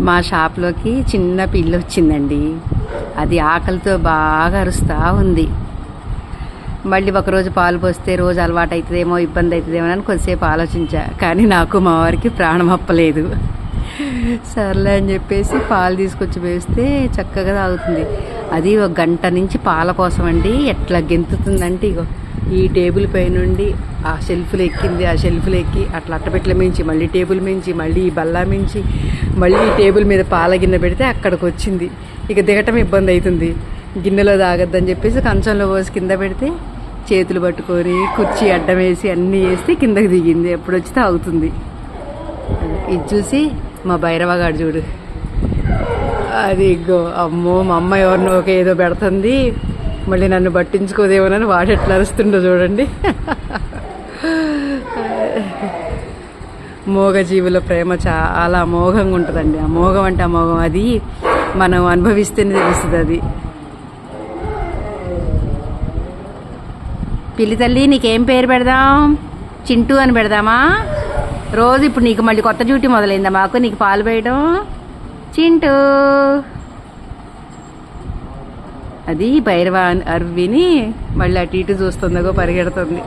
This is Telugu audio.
మా షాప్లోకి చిన్న పిల్లి వచ్చిందండి. అది ఆకలితో బాగా అరుస్తూ ఉంది. మళ్ళీ ఒకరోజు పాలు పోస్తే రోజు అలవాటు అవుతుందేమో ఇబ్బంది అవుతుందేమో అని కొద్దిసేపు ఆలోచించా. కానీ నాకు మా వారికి ప్రాణం అప్పలేదు. సర్లే అని చెప్పేసి పాలు తీసుకొచ్చి వేస్తే చక్కగా తాగుతుంది. అది ఒక గంట నుంచి పాల కోసం అండి ఎట్లా గెంతుతుందంటే ఇగో. ఈ టేబుల్ పైనుండి ఆ షెల్ఫ్లు ఎక్కింది ఆ షెల్ఫ్లు ఎక్కి అట్లా అట్టపెట్ల మించి మళ్ళీ టేబుల్ మించి మళ్ళీ ఈ బల్లా మించి మళ్ళీ ఈ టేబుల్ మీద పాల గిన్నె పెడితే అక్కడికి వచ్చింది. ఇక దిగటం ఇబ్బంది అవుతుంది గిన్నెలో తాగొద్దని చెప్పేసి కంచంలో పోసి కింద పెడితే చేతులు పట్టుకొని కుర్చీ అడ్డం వేసి అన్నీ వేస్తే కిందకి దిగింది. ఎప్పుడు వచ్చి తాగుతుంది. ఇది చూసి మా భైరవగాడు చూడు. అది ఇగో అమ్మో మా అమ్మ ఎవరినో ఒక ఏదో పెడుతుంది. మళ్ళీ నన్ను పట్టించుకోదేమోనని వాడు ఎట్లా అరుస్తుండో చూడండి. మోగజీవుల ప్రేమ చాలా అమోఘంగా ఉంటుందండి. అమోఘం అంటే అమోఘం. అది మనం అనుభవిస్తేనే తెలుస్తుంది అది. పిల్లి తల్లి నీకేం పేరు పెడదాం? చింటూ అని పెడదామా? రోజు ఇప్పుడు నీకు మళ్ళీ కొత్త డ్యూటీ మొదలైందా మాకు? నీకు పాలు వేయడం చింటూ! అది భైరవ అర్విని మళ్ళీ అటు ఇటు చూస్తుందగో పరిగెడుతుంది.